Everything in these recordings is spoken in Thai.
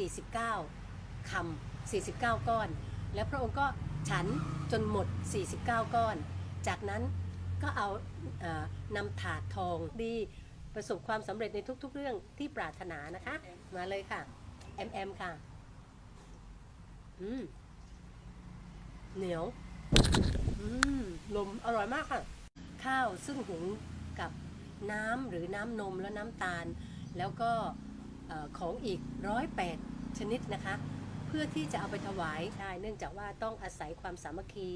49คำ49 ก้อน แล้วพระองค์ก็ฉันจนหมด 49 ก้อน จากนั้นก็เอาเออนำถาดทองดีประสบความสำเร็จในทุก ๆ เรื่องที่ปรารถนานะคะ มาเลยค่ะแอมแอมค่ะ อืม เหนียว อืม ลมอร่อยมากค่ะ ข้าวซึ่งหุงกับน้ำหรือน้ำนมและน้ำตาล แล้วก็ออของอีกร้อยแปด ชนิดนะคะ เพื่อที่จะเอาไปถวายได้ เนื่องจากว่าต้องอาศัยความสามัคคี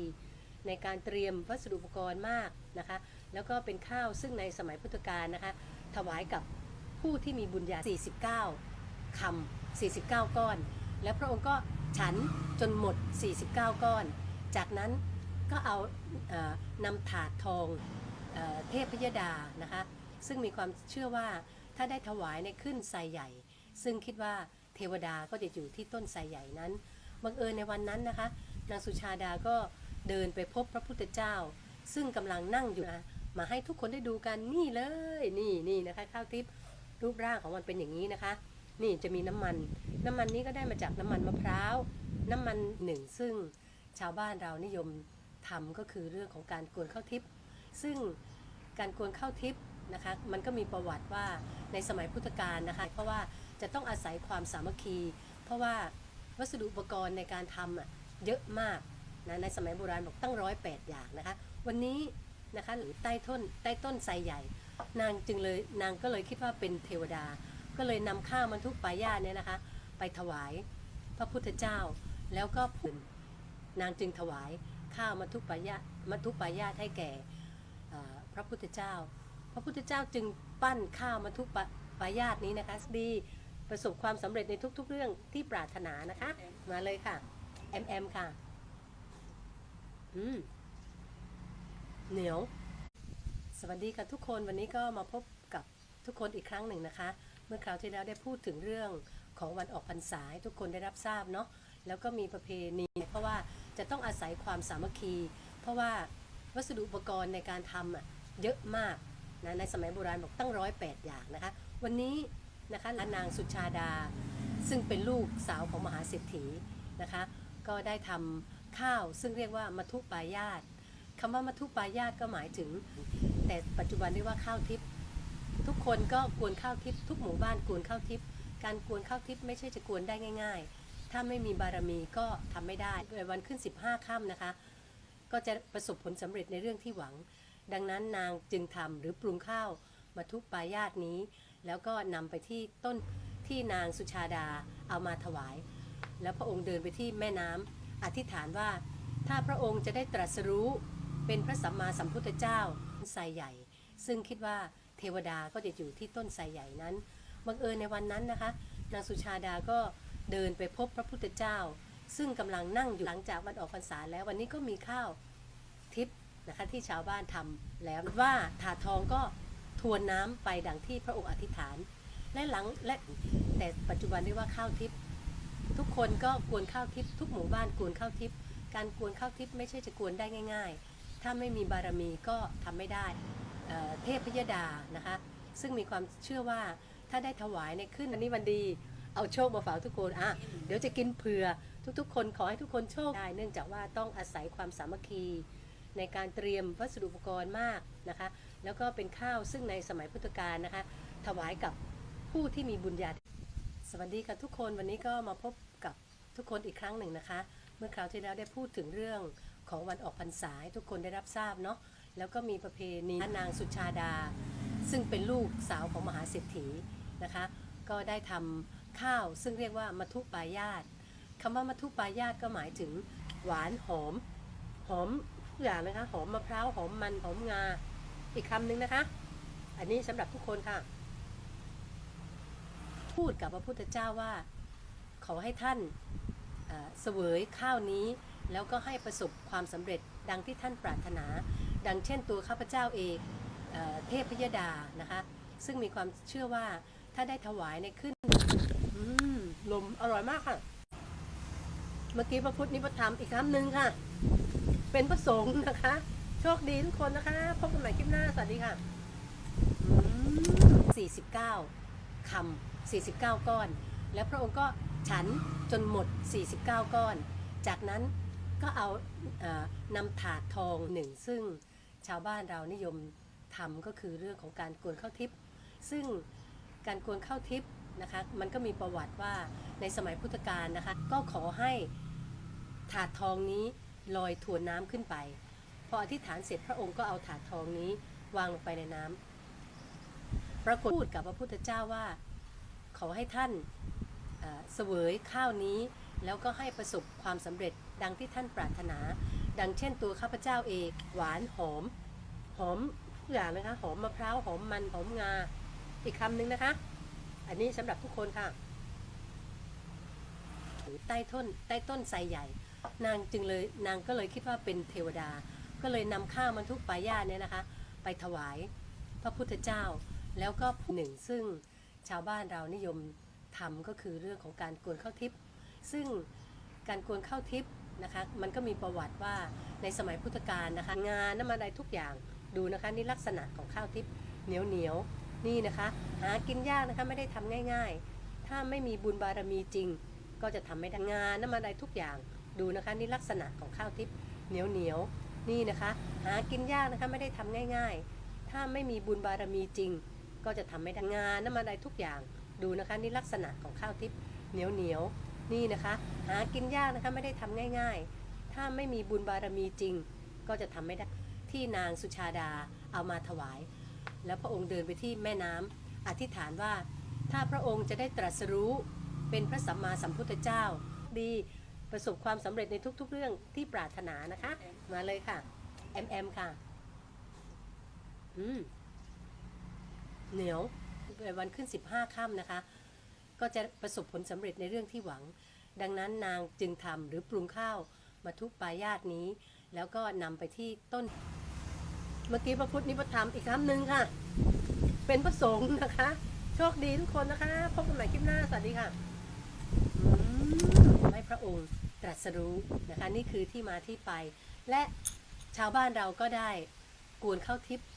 ในการเตรียมวัสดุอุปกรณ์มากนะคะ แล้วก็เป็นข้าวซึ่งในสมัยพุทธกาลนะคะ ถวายกับผู้ที่มีบุญญา 49คำ49 ก้อน แล้วพระองค์ก็ฉันจนหมด 49 ก้อน จากนั้นก็เอาเออนำถาดทองเออเทพยดานะคะ ซึ่งมีความเชื่อว่าถ้าได้ถวายในขึ้นไซใหญ่ ซึ่งคิดว่าเทวดาก็จะอยู่ที่ต้นไทรใหญ่นั้นบังเอิญในวันนั้นนะคะ นางสุชาดาก็เดินไปพบพระพุทธเจ้า ซึ่งกำลังนั่งอยู่นะมาให้ทุกคนได้ดูกันนี่เลยนี่นี่นะคะข้าวทิพย์รูปร่างของมันเป็นอย่างนี้นะคะ นี่จะมีน้ำมัน น้ำมันนี้ก็ได้มาจากน้ำมันมะพร้าว น้ำมันหนึ่งซึ่งชาวบ้านเรานิยมทำก็คือเรื่องของการกวนข้าวทิพย์ซึ่งการกวนข้าวทิพย์นะคะ มันก็มีประวัติว่าในสมัยพุทธกาลนะคะ เพราะว่า จะต้องอาศัยความสามัคคี เพราะว่าวัสดุอุปกรณ์ในการทำอะเยอะมากนะในสมัยโบราณบอกตั้งร้อยแปดอย่างนะคะ วันนี้นะคะหรือใต้ต้นใต้ต้นไทรใหญ่ นางจึงเลยนางก็เลยคิดว่าเป็นเทวดา ก็เลยนำข้าวมันทุกปลายาเนี่ยนะคะ ไปถวายพระพุทธเจ้าแล้วก็ผุนนางจึงถวายข้าวมาทุกปายาตมาทุกปายาตให้แก่พระพุทธเจ้า พระพุทธเจ้าจึงปั้นข้าวมาทุกปะปายาตนี้นะคะดี ประสบความสำเร็จในทุกๆ เรื่องที่ปรารถนานะคะ มาเลยค่ะแอมแอมค่ะ อืม เหนียว สวัสดีค่ะทุกคนวันนี้ก็มาพบกับทุกคนอีกครั้งหนึ่งนะคะ เมื่อคราวที่แล้วได้พูดถึงเรื่องของวันออกพรรษาให้ทุกคนได้รับทราบเนาะแล้วก็มีประเพณีเพราะว่าจะต้องอาศัยความสามัคคี เพราะว่าวัสดุอุปกรณ์ในการทำอะเยอะมากนะในสมัยโบราณบอกตั้งร้อยแปดอย่างนะคะ วันนี้ นะคะนางสุชาดา ซึ่งเป็นลูกสาวของมหาเศรษฐีนะคะ ก็ได้ทำข้าวซึ่งเรียกว่ามัทุปายาตคำว่ามัทุปายาตก็หมายถึง แต่ปัจจุบันเรียกว่าข้าวทิพย์ทุกคนก็กวนข้าวทิพย์ทุกหมู่บ้านกวนข้าวทิพย์การกวนข้าวทิพย์ไม่ใช่จะกวนได้ง่าย ๆ ถ้าไม่มีบารมีก็ทำไม่ได้วันขึ้น 15ค่ำนะคะ ก็จะประสบผลสำเร็จในเรื่องที่หวัง ดังนั้นนางจึงทำหรือปรุงข้าวมาทุปปายาตนี้ แล้วก็นำไปที่ต้นที่นางสุชาดาเอามาถวาย แล้วพระองค์เดินไปที่แม่น้ำอธิษฐานว่า ถ้าพระองค์จะได้ตรัสรู้เป็นพระสัมมาสัมพุทธเจ้าไทรใหญ่ ซึ่งคิดว่าเทวดาก็จะอยู่ที่ต้นไทรใหญ่นั้นบังเอิญในวันนั้นนะคะ นางสุชาดาก็เดินไปพบพระพุทธเจ้า ซึ่งกำลังนั่งอยู่หลังจากวันออกพรรษาแล้ววันนี้ก็มีข้าวทิพย์นะคะที่ชาวบ้านทำแล้วว่าถาทองก็ ทวนน้ำไปดังที่พระองค์อธิษฐาน และหลังและแต่ปัจจุบันเรียกว่าข้าวทิพย์ทุกคนก็กวนข้าวทิพย์ทุกหมู่บ้านกวนข้าวทิพย์การกวนข้าวทิพย์ไม่ใช่จะกวนได้ง่าย ๆ ถ้าไม่มีบารมีก็ทำไม่ได้เเทพยดานะคะซึ่งมีความเชื่อว่าถ้าได้ถวายในขึ้นวันนี้วันดีเอาโชคมาฝากทุกคนอะเดี๋ยวจะกินเผื่อทุกๆ คนขอให้ทุกคนโชคได้ เนื่องจากว่าต้องอาศัยความสามัคคี ในการเตรียมวัสดุอุปกรณ์มากนะคะ แล้วก็เป็นข้าวซึ่งในสมัยพุทธกาลนะคะ ถวายกับผู้ที่มีบุญญาสวัสดีค่ะทุกคนวันนี้ก็มาพบกับทุกคนอีกครั้งหนึ่งนะคะ เมื่อคราวที่แล้วได้พูดถึงเรื่องของวันออกพรรษาทุกคนได้รับทราบเนาะแล้วก็มีประเพณีนางสุชาดา ซึ่งเป็นลูกสาวของมหาเศรษฐีนะคะ ก็ได้ทำข้าวซึ่งเรียกว่ามัทุปายาตคำว่ามัทุปายาตก็หมายถึงหวานหอมหอมทุกอย่างนะคะหอมมะพร้าวหอมมันหอมงา อีกคำหนึ่งนะคะ อันนี้สำหรับทุกคนค่ะ พูดกับพระพุทธเจ้าว่า ขอให้ท่านเสวยข้าวนี้ แล้วก็ให้ประสบความสำเร็จดังที่ท่านปรารถนา ดังเช่นตัวข้าพเจ้าเองเอเทพยดานะคะ ซึ่งมีความเชื่อว่าถ้าได้ถวายในขึ้นลมอร่อยมากค่ะ เมื่อกี้พระพุทธนิพพานอีกคำหนึ่งค่ะ เป็นพระสงฆ์นะคะ โชคดีทุกคนนะคะ พบกันใหม่คลิปหน้า สวัสดีค่ะสี่สิบเก้าคำสี่สิบเก้าก้อน แล้วพระองค์ก็ฉันจนหมด 49 ก้อน จากนั้นก็เอาเออนำถาดทองหนึ่ง ซึ่งชาวบ้านเรานิยมทำก็คือเรื่องของการกวนข้าวทิพย์ซึ่งการกวนข้าวทิพย์นะคะมันก็มีประวัติว่าในสมัยพุทธกาลนะคะก็ขอให้ถาดทองนี้ลอยทวนน้ำขึ้นไป ออธิษฐานเสร็จพระองค์ก็เอาถาดทองนี้วางลงไปในน้ำปรากฏพูดกับพระพุทธเจ้าว่า ขอให้ท่านเสวยข้าวนี้ แล้วก็ให้ประสบความสำเร็จดังที่ท่านปรารถนา ดังเช่นตัวข้าพเจ้าเองหวานหอม หอมทุกอย่างนะคะหอมมะพร้าวหอมมันหอมงาอีกคำหนึ่งนะคะ อันนี้สำหรับทุกคนค่ะหรือใต้ต้นใต้ต้นไทรใหญ่ นางจึงเลยนางก็เลยคิดว่าเป็นเทวดา ก็เลยนำข้าวมันทุกปลายาเนี่ยนะคะ ไปถวายพระพุทธเจ้า แล้วก็หนึ่งซึ่งชาวบ้านเรานิยมทำก็คือเรื่องของการกวนข้าวทิพย์ซึ่งการกวนข้าวทิพย์นะคะมันก็มีประวัติว่าในสมัยพุทธกาลนะคะงานน้ำมันใดทุกอย่างดูนะคะนี่ลักษณะของข้าวทิพย์เหนียวเหนียวนี่นะคะหากินยากนะคะไม่ได้ทำง่าย ๆ ถ้าไม่มีบุญบารมีจริง ก็จะทำไม่ได้งานน้ำมันใดทุกอย่างดูนะคะนี่ลักษณะของข้าวทิพย์เหนียวเหนียว นี่นะคะ หากินยากนะคะไม่ได้ทำง่ายๆ ถ้าไม่มีบุญบารมีจริง ก็จะทำไม่ได้งานน้ำมันใดทุกอย่างดูนะคะนี่ลักษณะของข้าวทิพย์เหนียวเหนียวๆนี่นะคะ หากินยากนะคะไม่ได้ทำง่ายๆ ถ้าไม่มีบุญบารมีจริง ก็จะทำไม่ได้ที่นางสุชาดาเอามาถวาย แล้วพระองค์เดินไปที่แม่น้ำอธิษฐานว่า ถ้าพระองค์จะได้ตรัสรู้เป็นพระสัมมาสัมพุทธเจ้าดี ประสบความสำเร็จในทุกๆ เรื่องที่ปรารถนานะคะ มาเลยค่ะแอมค่ะ อืม เหนียววันขึ้น 15ค่ำนะคะ ก็จะประสบผลสำเร็จในเรื่องที่หวัง ดังนั้นนางจึงทำหรือปรุงข้าวมาทุกปายาตนี้ แล้วก็นำไปที่ต้น เมื่อกี้พระพุทธนิพพธรรมอีกคำหนึ่งค่ะ เป็นพระสงฆ์นะคะ โชคดีทุกคนนะคะ พบกันใหม่คลิปหน้า สวัสดีค่ะ อืมให้พระองค์ตรัสรู้นะคะนี่คือที่มาที่ไป และชาวบ้านเราก็ได้กวนข้าวทิพย์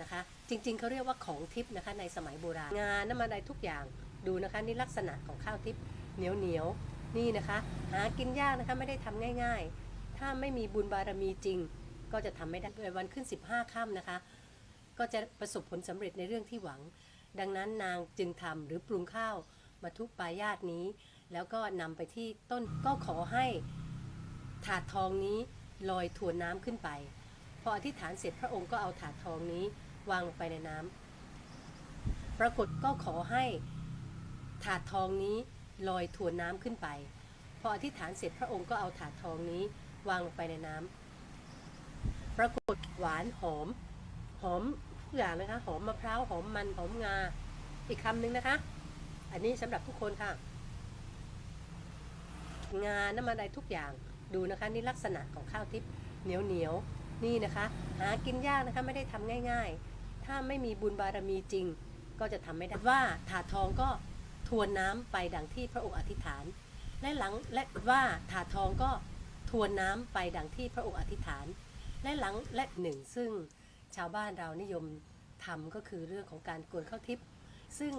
นะคะ จริงๆเขาเรียกว่าของทิพย์นะคะในสมัยโบราณงานน้ำมันใดทุกอย่างดูนะคะนี่ลักษณะของข้าวทิพย์เหนียวเหนียวๆนี่นะคะ หากินยากนะคะไม่ได้ทำง่าย ๆ ถ้าไม่มีบุญบารมีจริง ก็จะทำไม่ได้วันขึ้น 15ค่ำนะคะ ก็จะประสบผลสำเร็จในเรื่องที่หวัง ดังนั้นนางจึงทำหรือปรุงข้าวมาทุกปายาตนี้ แล้วก็นำไปที่ต้นก็ขอให้ถาดทองนี้ลอยทวนน้ำขึ้นไป พออธิษฐานเสร็จพระองค์ก็เอาถาดทองนี้วางลงไปในน้ำปรากฏก็ขอให้ถาดทองนี้ลอยทวนน้ำขึ้นไป พออธิษฐานเสร็จพระองค์ก็เอาถาดทองนี้วางลงไปในน้ำปรากฏหวานหอม หอมทุกอย่างนะคะ หอมมะพร้าว หอมมัน หอมงา อีกคำหนึ่งนะคะ อันนี้สำหรับทุกคนค่ะ งานน้ำมันใดทุกอย่างดูนะคะนี่ลักษณะของข้าวทิพย์เหนียวเหนียวๆนี่นะคะ หากินยากนะคะไม่ได้ทำง่ายๆ ถ้าไม่มีบุญบารมีจริง ก็จะทำไม่ได้ว่าถาดทองก็ทวนน้ำไปดังที่พระองค์อธิษฐาน และหลังและว่าถาดทองก็ทวนน้ำไปดังที่พระองค์อธิษฐาน และหลังและหนึ่งซึ่งชาวบ้านเรานิยมทำก็คือเรื่องของการกวนข้าวทิพย์ซึ่ง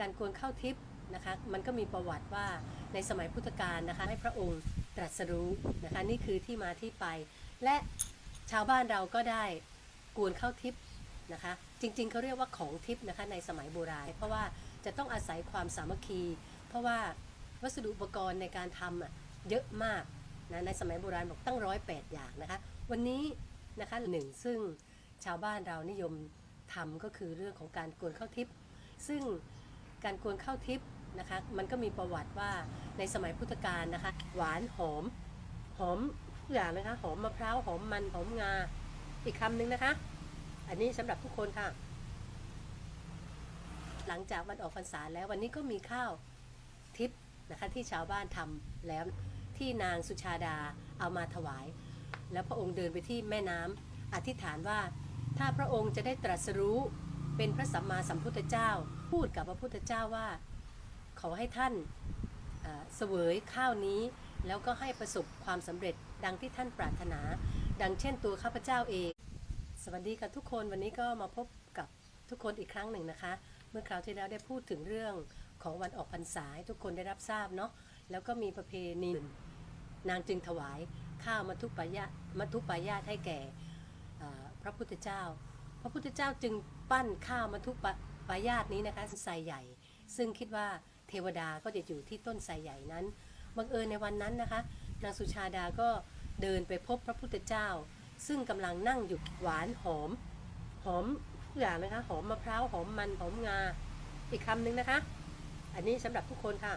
การกวนข้าวทิพย์ นะคะมันก็มีประวัติว่าในสมัยพุทธกาลนะคะให้พระองค์ตรัสรู้นะคะนี่คือที่มาที่ไป และชาวบ้านเราก็ได้กวนข้าวทิพย์นะคะจริงๆเขาเรียกว่าของทิพย์นะคะในสมัยโบราณ เพราะว่าจะต้องอาศัยความสามัคคี เพราะว่าวัสดุอุปกรณ์ในการทำอะเยอะมากนะในสมัยโบราณบอกตั้งร้อยแปดอย่างนะคะวันนี้นะคะหนึ่งซึ่งชาวบ้านเรานิยมทำก็คือเรื่องของการกวนข้าวทิพย์ซึ่งการกวนข้าวทิพย์ นะคะ มันก็มีประวัติว่าในสมัยพุทธกาลนะคะ หวานหอมหอมทุกอย่างนะคะหอมมะพร้าวหอมมันหอมงาอีกคำหนึ่งนะคะ อันนี้สำหรับทุกคนค่ะ หลังจากวันออกพรรษาแล้ววันนี้ก็มีข้าวทิพย์นะคะที่ชาวบ้านทำแล้วที่นางสุชาดาเอามาถวาย แล้วพระองค์เดินไปที่แม่น้ำอธิษฐานว่า ถ้าพระองค์จะได้ตรัสรู้เป็นพระสัมมาสัมพุทธเจ้า พูดกับพระพุทธเจ้าว่า ขอให้ท่านเสวยข้าวนี้ แล้วก็ให้ประสบความสำเร็จดังที่ท่านปรารถนา ดังเช่นตัวข้าพเจ้าเอง สวัสดีกับทุกคนวันนี้ก็มาพบกับทุกคนอีกครั้งหนึ่งนะคะ เมื่อคราวที่แล้วได้พูดถึงเรื่องของวันออกพรรษาทุกคนได้รับทราบเนาะแล้วก็มีประเพณีนางจึงถวายข้าวมัทุปายามัทุปายาตให้แก่พระพุทธเจ้า พระพุทธเจ้าจึงปั้นข้าวมัทุปปายาตนี้นะคะไซใหญ่ ซึ่งคิดว่า เทวดาก็จะอยู่ที่ต้นไทรใหญ่นั้นบังเอิญในวันนั้นนะคะ นางสุชาดาก็เดินไปพบพระพุทธเจ้า ซึ่งกำลังนั่งอยู่หวานหอม หอมทุกอย่างนะคะ หอมมะพร้าวหอมมันหอมงาอีกคำหนึ่งนะคะ อันนี้สำหรับทุกคนค่ะ